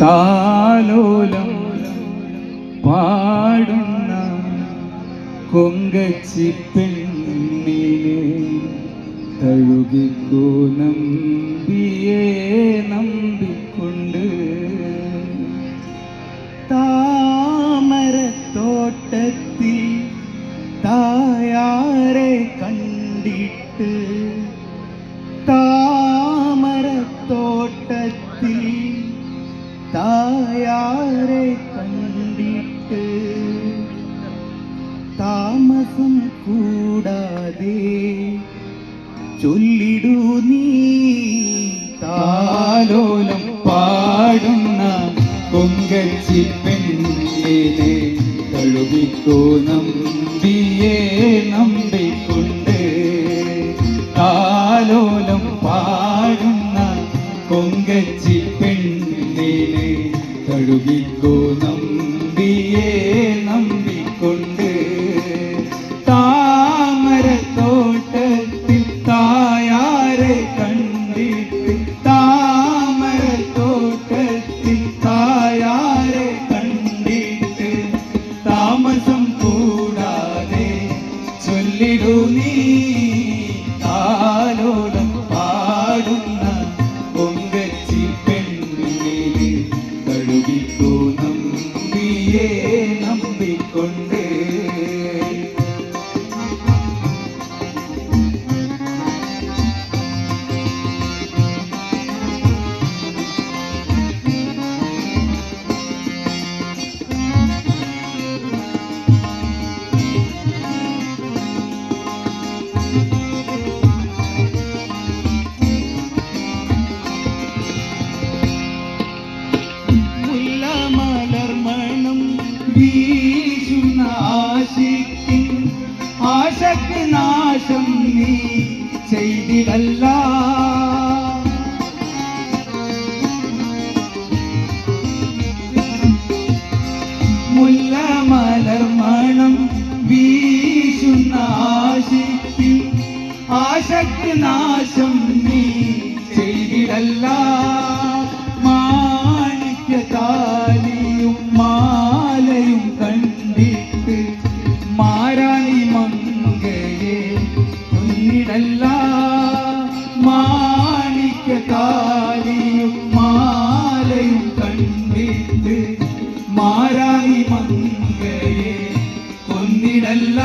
താലോലം പാടുന്ന കൊങ്കച്ചി പെണ്ണിനെ തഴുകിക്കോ നമ്പിയെ നമ്പിക്കൊണ്ട്. താമരത്തോട്ടത്തിൽ തായാരെ കണ്ടിട്ട് കൂടാതെ ചൊല്ലിടൂ നീ താലോലം പാടുന്ന കൊങ്കച്ചി പെണ്ണിനെ തഴുകിക്കോ നമ്പിയെ നമ്പിക്കൊണ്ട്. താലോലം പാടുന്ന കൊങ്കച്ചി പെണ്ണിനെ തഴുകിക്കോ നമ്പിയെ നമ്പിക്കൊണ്ട് മുല്ലമലർമണം ആശിക്കിൻ ആശക്ക് നാശം നീ ചെയ്തിടല്ല. മുല്ലമലർമണം വീശുന്ന ആശിക്കിൻ ആശക്ക് നാശം താലിയും മാലയും കണ്ടിട്ട് മാരാണി മങ്കയെ കൊന്നിടല്ല